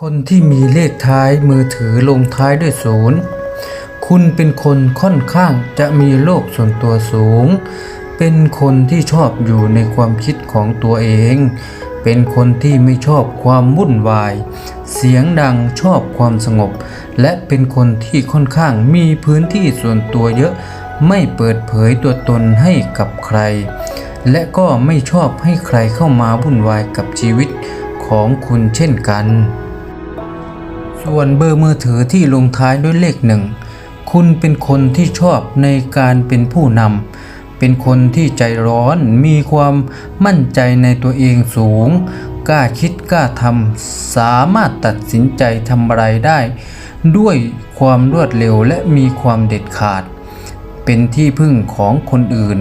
คนที่มีเลขท้ายมือถือลงท้ายด้วยศูนย์คุณเป็นคนค่อนข้างจะมีโลกส่วนตัวสูง เป็นคนที่ชอบอยู่ในความคิดของตัวเอง เป็นคนที่ไม่ชอบความวุ่นวาย เสียงดังชอบความสงบ และเป็นคนที่ค่อนข้างมีพื้นที่ส่วนตัวเยอะ ไม่เปิดเผยตัวตนให้กับใคร และก็ไม่ชอบให้ใครเข้ามาวุ่นวายกับชีวิตของคุณเช่นกัน ส่วนเบอร์มือถือที่ลงท้ายด้วยเลขหนึ่ง คุณเป็นคนที่ชอบในการเป็นผู้นำ เป็นคนที่ใจร้อน มีความมั่นใจในตัวเองสูง กล้าคิดกล้าทำ สามารถตัดสินใจทำอะไรได้ ด้วยความรวดเร็วและมีความเด็ดขาด เป็นที่พึ่งของคนอื่น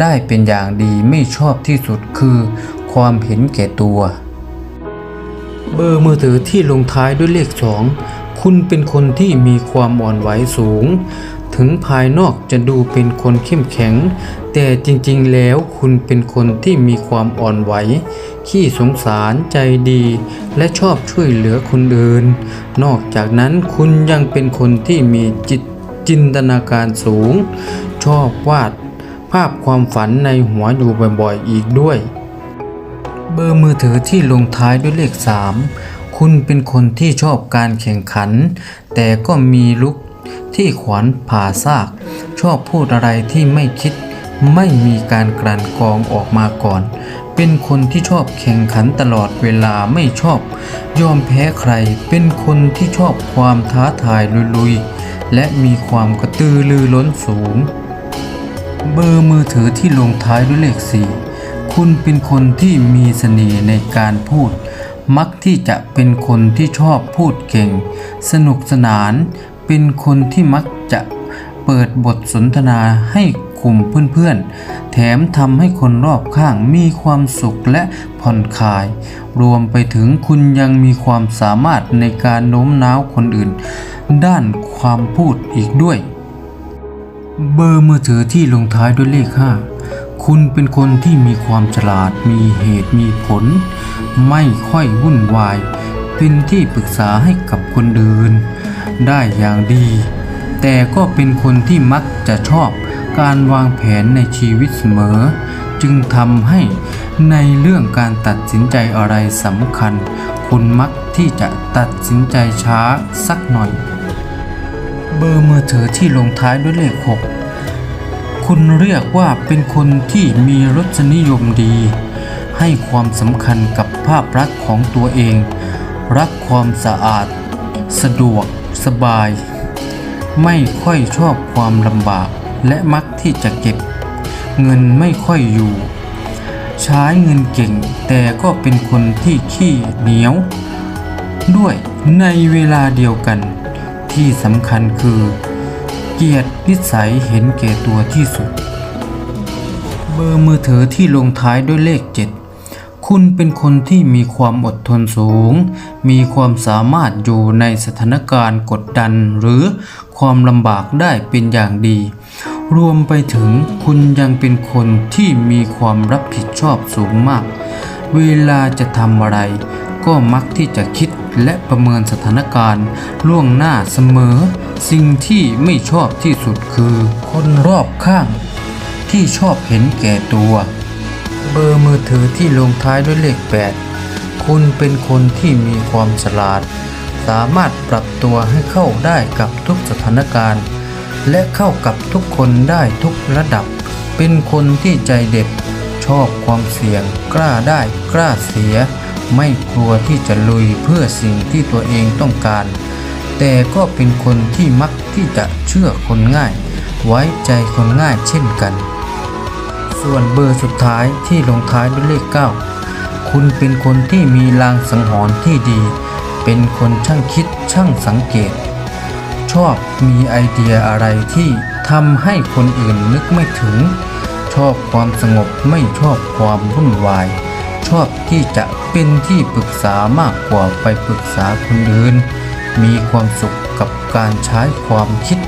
ได้เป็นอย่างดีไม่ชอบที่สุดคือ ความเห็นแก่ตัว เบอร์มือถือที่ลงท้ายด้วยเลขสองคุณเป็นคนที่มีความอ่อนไหวสูง ถึงภายนอกจะดูเป็นคนเข้มแข็ง แต่จริงๆแล้วคุณเป็นคนที่มีความอ่อนไหว ขี้สงสารใจดี และชอบช่วยเหลือคนอื่น นอกจากนั้นคุณยังเป็นคนที่มีจิตจินตนาการสูง ชอบวาดภาพความฝันในหัวอยู่บ่อยๆอีกด้วย เบอร์มือถือที่ลงท้ายด้วยเลข 3 คุณเป็นคนที่ชอบการแข่งขัน แต่ก็มีลุกที่ขวานผ่าซาก ชอบพูดอะไรที่ไม่คิด ไม่มีการกลั่นกรองออกมาก่อน เป็นคนที่ชอบแข่งขันตลอดเวลาไม่ชอบ ยอมแพ้ใคร เป็นคนที่ชอบความท้าทายลุยๆ และมีความกระตือรือร้นสูง เบอร์มือถือที่ลงท้ายด้วยเลข4 คุณเป็นคนที่มีเสน่ห์ในการพูด มักที่จะเป็นคนที่ชอบพูดเก่ง สนุกสนาน เป็นคนที่มักจะเปิดบทสนทนาให้กลุ่มเพื่อนๆ แถมทำให้คนรอบข้างมีความสุขและผ่อนคลาย รวมไปถึงคุณยังมีความสามารถในการโน้มน้าวคนอื่น ด้านความพูดอีกด้วย เบอร์มือถือที่ลงท้ายด้วยเลข 5 คุณเป็นคนที่มีความฉลาดมีเหตุมีผล ไม่ค่อยวุ่นวาย เป็นที่ปรึกษาให้กับคนอื่น ได้อย่างดี แต่ก็เป็นคนที่มักจะชอบการวางแผนในชีวิตเสมอ จึงทำให้ในเรื่องการตัดสินใจอะไรสำคัญ คุณมักที่จะตัดสินใจช้าสักหน่อย เบอร์มือถือที่ลงท้ายด้วยเลข 6 คุณเรียกว่าเป็นคนที่มีรสนิยมดี ให้ความสำคัญกับภาพลักษณ์ของตัวเอง รักความสะอาด สะดวก สบาย ไม่ค่อยชอบความลำบากและมักที่จะเก็บ เงินไม่ค่อยอยู่ ใช้เงินเก่ง แต่ก็เป็นคนที่ขี้เหนียว ด้วยในเวลาเดียวกัน ที่สำคัญคือ เกียรตินิสัยเห็นแก่ตัวที่สุด เบอร์มือถือที่ลงท้ายด้วยเลข7คุณเป็นคนที่มีความอดทนสูง มีความสามารถอยู่ในสถานการณ์กดดันหรือความลำบากได้เป็นอย่างดี รวมไปถึงคุณยังเป็นคนที่มีความรับผิดชอบสูงมาก เวลาจะทำอะไรก็มักที่จะคิด และประเมินสถานการณ์ล่วงหน้าเสมอ สิ่งที่ไม่ชอบที่สุดคือ คนรอบข้าง ที่ชอบเห็นแก่ตัว เบอร์มือถือที่ลงท้ายด้วยเลข 8 คุณเป็นคนที่มีความฉลาด สามารถปรับตัวให้เข้าได้กับทุกสถานการณ์ และเข้ากับทุกคนได้ทุกระดับ เป็นคนที่ใจเด็ดชอบความเสี่ยง กล้าได้กล้าเสีย ไม่กลัวที่จะลุยเพื่อสิ่งที่ตัวเองต้องการ แต่ก็เป็นคนที่มักที่จะเชื่อคนง่าย ไว้ใจคนง่ายเช่นกัน ส่วนเบอร์สุดท้ายที่ลงท้ายด้วยเลข 9 คุณเป็นคนที่มีลางสังหรณ์ที่ดี เป็นคนช่างคิดช่างสังเกต ชอบมีไอเดียอะไรที่ทำให้คนอื่นนึกไม่ถึง ชอบความสงบไม่ชอบความวุ่นวาย ชอบที่จะเป็นที่ปรึกษามากกว่าไปปรึกษาคนอื่น มีความสุขกับการใช้ความคิด